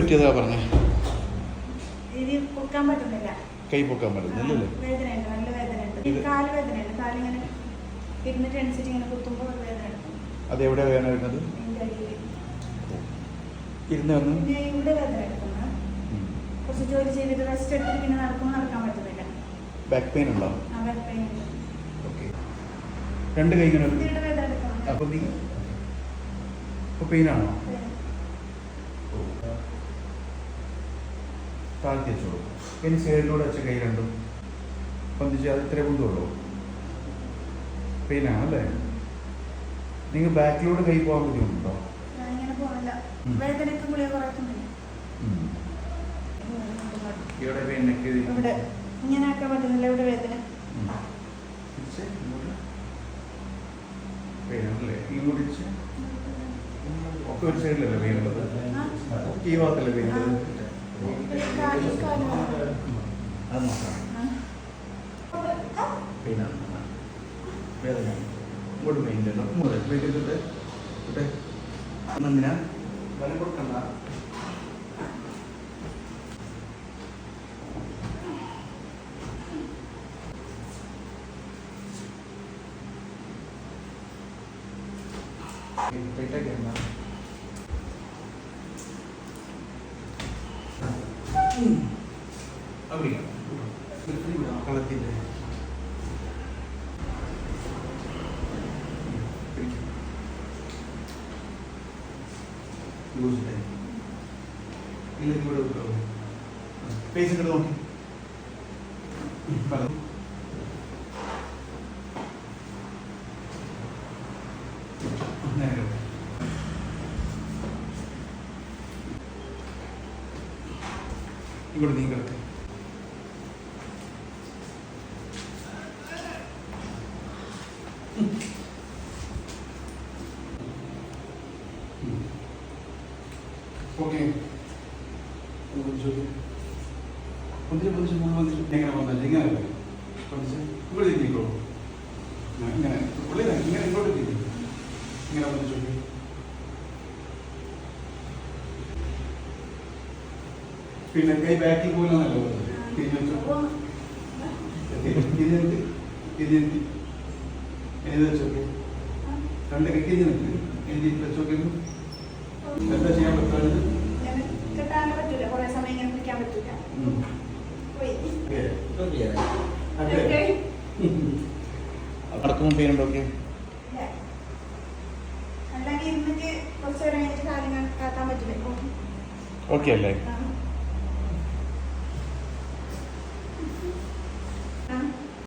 പറ്റിയതാ പറഞ്ഞേ. കൈ പൊക്കാൻ പറ്റുന്നില്ലല്ലേ അത് എവിടെ വേദന വരുന്നത്? ഇരുന്ന് വന്ന്? ബാക്ക് പെയിൻ ഉണ്ടോ? ഓക്കെ രണ്ട് കൈ ഇങ്ങനെ അപ്പൊ പെയിനാണോ താഴ്ത്തി വെച്ചോളൂ ഇനി സൈഡിലൂടെ വെച്ച കൈ രണ്ടും പന്തിച്ച് അത് ഇത്രേ കൊണ്ടുള്ളൂ പെയിനാണല്ലേ നിങ്ങൾ ബാക്കിലൂടെ കൈ പോകാൻ ബുദ്ധിമുട്ടുണ്ടോ? ഇവിടെ പറ്റുന്നില്ല. വേദന. പെയിനാണല്ലേ ഇങ്ങോട്ട്. തിരിച്ച്. ഒക്കെ ഒരു സൈഡിലല്ലേ പെയിൻ ഉള്ളത് ആ. ഒക്കെ ഈ ഭാഗത്തല്ലേ പെയിൻ അത് നോക്കാം ആ. വേദന ഇങ്ങോട്ട് പെയിൻ ഇല്ലല്ലോ ഇങ്ങോട്ട് പെയിൻ ഇട്ടിട്ട് ഇട്ടെ ടൈറ്റാക്കി എന്താ അവിടെ കളത്തിന്റെ. ഇല്ലെങ്കിൽ ഇവിടെ വെക്കാവോ പേസ് ഇങ്ങോട്ട് നോക്കി. പറഞ്ഞു ഇങ്ങോട്ട് നീ കിടക്ക് ഓക്കെ പൊതിച്ച് പൊതിച്ച് മുകളിൽ വന്നിട്ട് എങ്ങനെ വന്നിട്ട് ഇങ്ങനെ? പൊതിച്ച് ഇവിടെ തിരിക്കോ ഇങ്ങനെ. ഉള്ളിൽ ഇങ്ങനെ ഇങ്ങോട്ട് തിരിക്കും ഇങ്ങനെ പൊതിച്ചു. പിന്നെ കൈ ബാക്കിൽ പോലെന്നല്ലോ തിരിഞ്ഞു വെച്ചോ. തിരിഞ്ഞിട്ട് തിരിഞ്ഞിട്ട് എഴുതി വെച്ചോക്കെ. രണ്ട് കൈ തിരിഞ്ഞു നിൽക്ക് എഴുതി വെച്ചോക്കെ. എന്താ ചെയ്യാൻ പറ്റുന്നത് ഇങ്ങനെ മുമ്പ് കാക്കാൻ പറ്റില്ല. ഓക്കെ. അല്ലേ.